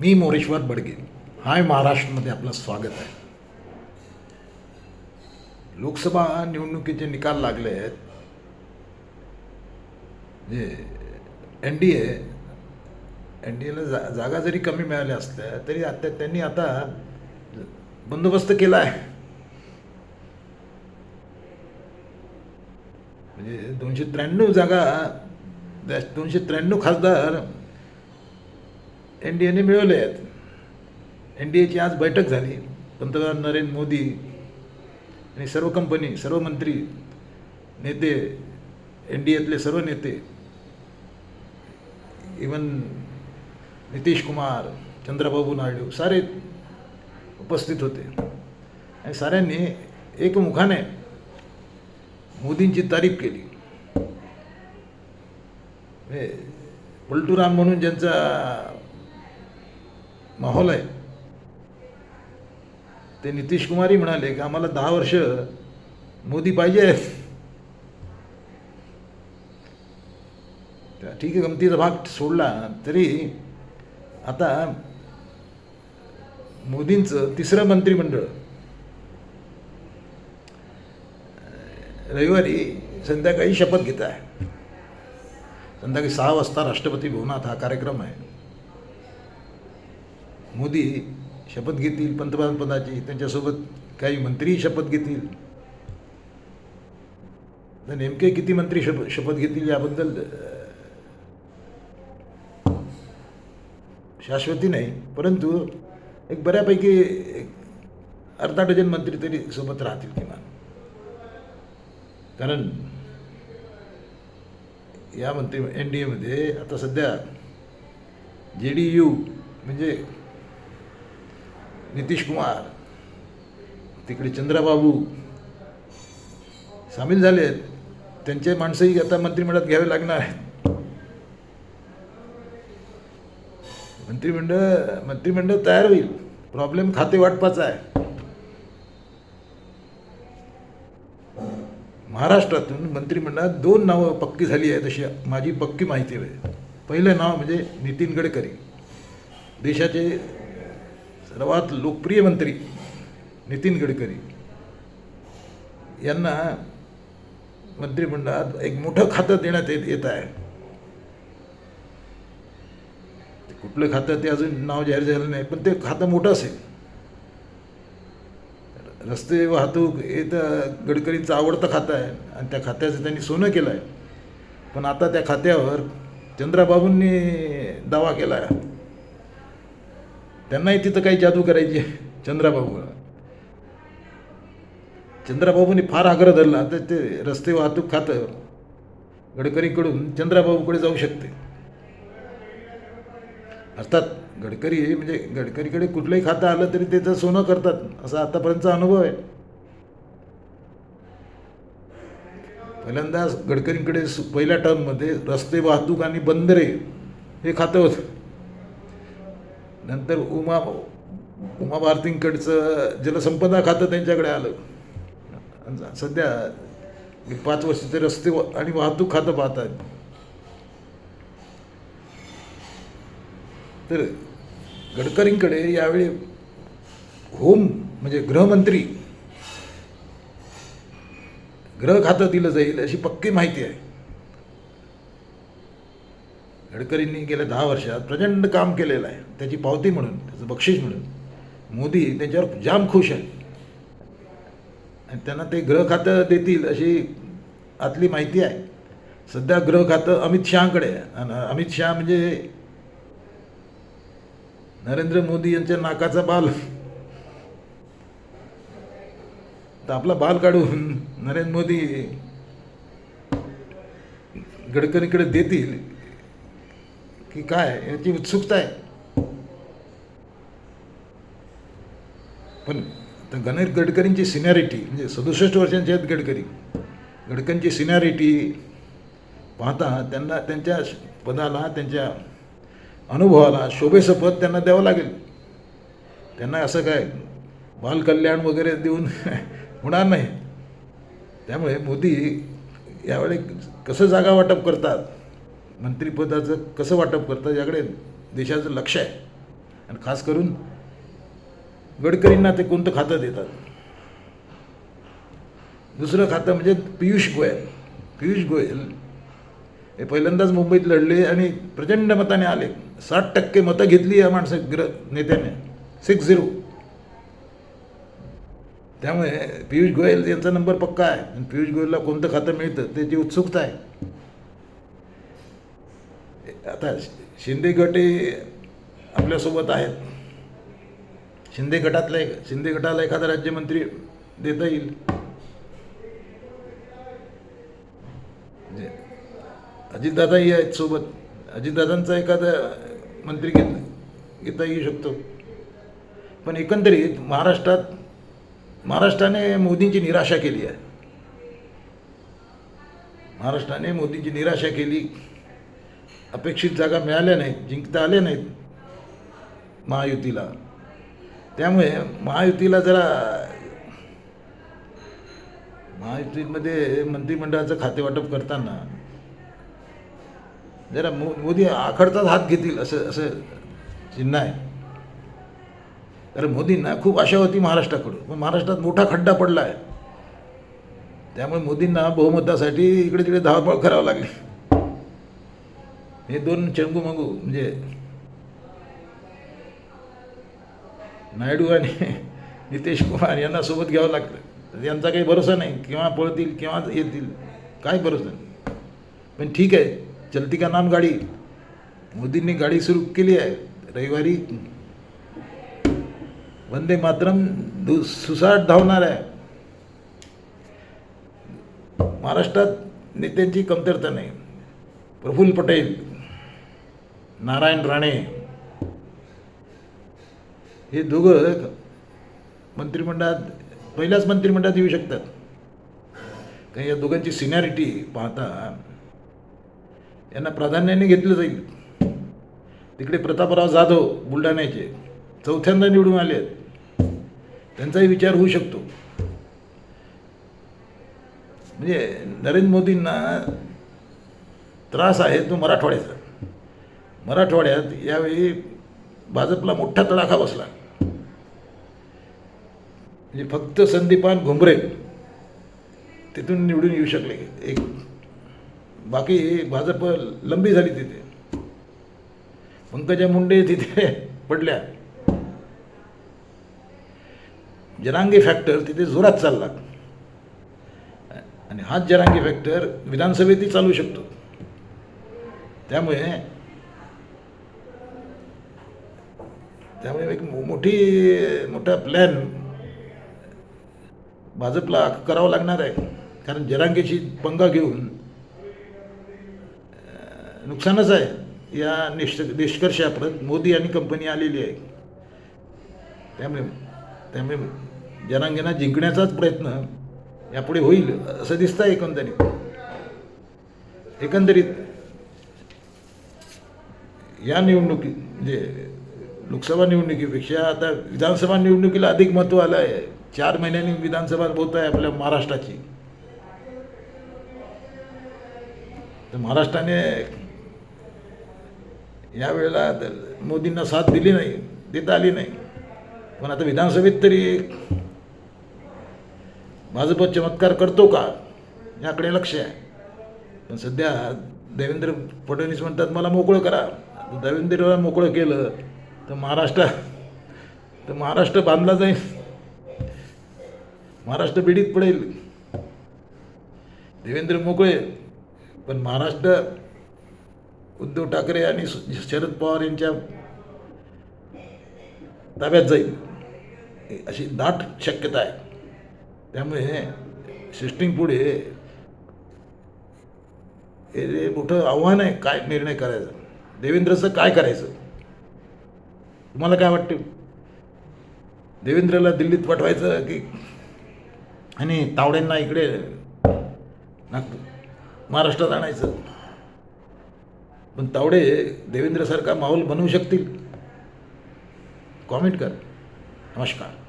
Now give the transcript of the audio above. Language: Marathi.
मी मोरेश्वर बडगे हाय महाराष्ट्रमध्ये आपलं स्वागत आहे. लोकसभा निवडणुकीचे निकाल लागले आहेत. जे N D A N D एला जा जागा जरी कमी मिळाल्या असल्या तरी आता त्यांनी आता बंदोबस्त केला आहे. म्हणजे दोनशे त्र्याण्णव जागा दोनशे त्र्याण्णव खासदार एन डी एने मिळवले आहेत. एन डी एची आज बैठक झाली. पंतप्रधान नरेंद्र मोदी आणि सर्व कंपनी सर्व मंत्री नेते एन डी एतले सर्व नेते इवन नितीश कुमार चंद्रबाबू नायडू सारे उपस्थित होते. आणि साऱ्यांनी एकमुखाने मोदींची तारीफ केली. म्हणजे पलटूराम म्हणून ज्यांचा माहोल आहे. ते नितीश कुमारही म्हणाले की आम्हाला दहा वर्ष मोदी पाहिजे ठीक आहे गमतीचा भाग सोडला तरी आता मोदींचं तिसरं मंत्रिमंडळ. रविवारी संध्याकाळी शपथ घेत आहे संध्याकाळी सहा वाजता राष्ट्रपती भवनात हा कार्यक्रम आहे. मोदी शपथ घेतील पंतप्रधान पदाची त्यांच्यासोबत काही मंत्री शपथ घेतील. तर नेमके किती मंत्री शप शपथ घेतील याबद्दल शाश्वती नाही. परंतु एक बऱ्यापैकी अर्धा डझन मंत्री तरी सोबत राहतील किमान. कारण या मंत्री एन डी एमध्ये आता सध्या जे डी यू म्हणजे नितीश कुमार तिकडे चंद्राबाबू सामील झाले आहेत त्यांचे माणसंही आता मंत्रिमंडळात घ्यावे लागणार आहेत. मंत्रिमंडळ मंत्रिमंडळ तयार होईल. प्रॉब्लेम खाते वाटपाचा आहे. महाराष्ट्रातून मंत्रिमंडळात दोन नावं पक्की झाली आहेत अशी माझी पक्की माहिती आहे. पहिलं नाव म्हणजे नितीन गडकरी. देशाचे सर्वात लोकप्रिय मंत्री नितीन गडकरी. यांना मंत्रिमंडळात एक मोठं खातं देण्यात येत येत आहे. ते कुठलं खातं ते अजून नाव जाहीर झालं नाही पण ते खातं मोठं असेल रस्ते वाहतूक हे तर गडकरींचं आवडतं खातं आहे आणि त्या खात्याचं त्यांनी सोनं केलं आहे पण आता त्या खात्यावर चंद्राबाबूंनी दावा केला आहे त्यांनाही तिथं काही जादू करायची आहे. चंद्राबाबू चंद्राबाबूंनी फार आग्रह धरला तर ते रस्ते वाहतूक खातं गडकरीकडून चंद्राबाबूकडे जाऊ शकते. अर्थात गडकरी म्हणजे गडकरीकडे कुठलंही खातं आलं तरी त्याचं सोनं करतात असा आतापर्यंतचा अनुभव आहे. पहिल्यांदा गडकरींकडे सु- पहिल्या टर्ममध्ये रस्ते वाहतूक आणि बंदरे हे खातं होतं. नंतर उमा उमा भारतींकडचं जलसंपदा खातं त्यांच्याकडे आलं. सध्या मी पाच वर्षाचे रस्ते आणि वाहतूक खातं पाहत आहेत तर गडकरींकडे यावेळी होम म्हणजे गृहमंत्री ग्रह खातं दिलं जाईल अशी पक्की माहिती आहे. गडकरींनी गेल्या दहा वर्षात प्रचंड काम केलेलं आहे. त्याची पावती म्हणून त्याचं बक्षीस म्हणून. मोदी त्यांच्यावर जाम खुश आहे आणि त्यांना ते गृह खातं देतील अशी आतली माहिती आहे. सध्या गृह खातं अमित शहाकडे आहे. आणि अमित शहा म्हणजे नरेंद्र मोदी यांच्या नाकाचा बाल. तर आपला बाल काढून नरेंद्र मोदी गडकरीकडे देतील की काय याची उत्सुकता आहे. पण तर गणेश गडकरींची सिनॅरिटी म्हणजे सदुसष्ट वर्षांचे आहेत गडकरी. गडकरींची सिनॅरिटी पाहता त्यांना त्यांच्या पदाला त्यांच्या अनुभवाला शोभेचं पद त्यांना द्यावं लागेल. त्यांना असं काय बालकल्याण वगैरे देऊन होणार नाही. त्यामुळे मोदी यावेळी कसं जागा वाटप करतात मंत्रिपदाचं कसं वाटप करतात याकडे देशाचं लक्ष आहे. आणि खास करून गडकरींना ते कोणतं खातं देतात? दुसरं खातं म्हणजे पियुष गोयल. पियुष गोयल हे पहिल्यांदाच मुंबईत लढले आणि प्रचंड मताने आले. साठ टक्के मतं घेतली या माणसं ग्र नेत्याने. सिक्स झिरो त्यामुळे पियुष गोयल यांचा नंबर पक्का आहे. आणि पियुष गोयलला कोणतं खातं मिळतं त्याची उत्सुकता आहे. आता शिंदे गट हे आपल्यासोबत आहेत. शिंदे गटातला एक शिंदे गटाला एखादा राज्यमंत्री देता येईल. अजितदादाही आहेत सोबत. अजितदादांचा एखादा मंत्री घेत घेता येऊ शकतो. पण एकंदरीत महाराष्ट्रात महाराष्ट्राने मोदींची निराशा केली आहे. महाराष्ट्राने मोदींची निराशा केली. अपेक्षित जागा मिळाल्या नाहीत जिंकता आल्या नाहीत महायुतीला. त्यामुळे महायुतीला जरा महायुतीमध्ये मंत्रिमंडळाचं खातेवाटप करताना जरा मो मोदी आखडताच हात घेतील असं असं चिन्ह आहे. कारण मोदींना खूप आशा होती महाराष्ट्राकडून पण महाराष्ट्रात मोठा खड्डा पडला आहे त्यामुळे मोदींना बहुमतासाठी इकडे तिकडे धावपळ करावं लागली. हे दोन चंगू मंगू म्हणजे नायडू आणि नितेश कुमार यांना सोबत घ्यावं लागतं. यांचा काही भरोसा नाही. केव्हा पळतील केव्हा येतील काय भरोसा नाही. पण ठीक आहे चलती का नाम गाडी? मोदींनी गाडी सुरू केली आहे. रविवारी वंदे मातरम दु सुसाट धावणार आहे. महाराष्ट्रात नेत्यांची कमतरता नाही. प्रफुल्ल पटेल नारायण राणे हे दोघं मंत्रिमंडळात पहिल्याच मंत्रिमंडळात येऊ शकतात. कारण या दोघांची सिनॅरिटी पाहता यांना प्राधान्याने घेतलं जाईल. तिकडे प्रतापराव जाधव बुलढाण्याचे चौथ्यांदा निवडून आले आहेत. त्यांचाही विचार होऊ शकतो. म्हणजे नरेंद्र मोदींना त्रास आहे तो मराठवाड्याचा. मराठवाड्यात यावेळी भाजपला मोठा तडाखा बसला. म्हणजे फक्त संदीपान घुमरे तिथून निवडून येऊ शकले. एक बाकी भाजप लंबी झाली तिथे. पंकजा मुंडे तिथे पडल्या. जनांगी फॅक्टर तिथे जोरात चालला. आणि हाच जनांगी फॅक्टर विधानसभेतही चालू शकतो. त्यामुळे त्यामुळे एक मोठी मोठा प्लॅन भाजपला करावा लागणार आहे. कारण जरांगेची पंगा घेऊन नुकसानच आहे. या निष्ठ निष्कर्षाप्रत मोदी आणि कंपनी आलेली आहे. त्यामुळे त्यामुळे जनांगेना जिंकण्याचाच प्रयत्न यापुढे होईल असं दिसतं एकंदरीत. एकंदरीत या निवडणुकी म्हणजे लोकसभा निवडणुकीपेक्षा आता विधानसभा निवडणुकीला अधिक महत्त्व आलं आहे चार महिन्यांनी विधानसभा होत आहे आपल्या महाराष्ट्राची. तर महाराष्ट्राने यावेळेला तर मोदींना साथ दिली नाही देता आली नाही. पण आता विधानसभेत तरी भाजप चमत्कार करतो का? याकडे लक्ष आहे. पण सध्या देवेंद्र फडणवीस म्हणतात मला मोकळं करा. आता देवेंद्रला मोकळं केलं तर महाराष्ट्र तर महाराष्ट्र बांधला जाईल. महाराष्ट्र बिडीत पडेल. देवेंद्र मोकळे पण महाराष्ट्र उद्धव ठाकरे आणि शरद पवार यांच्या ताब्यात जाईल. अशी दाट शक्यता आहे. त्यामुळे सिस्टीम पुढे हे जे मोठं आव्हान आहे काय निर्णय करायचा? देवेंद्रचं काय करायचं? तुम्हाला काय वाटते? देवेंद्रला दिल्लीत पाठवायचं की आणि तावड्यांना इकडे नागपूर महाराष्ट्रात आणायचं. पण तावडे देवेंद्रसारखा माहोल बनवू शकतील? कॉमेंट कर. नमस्कार.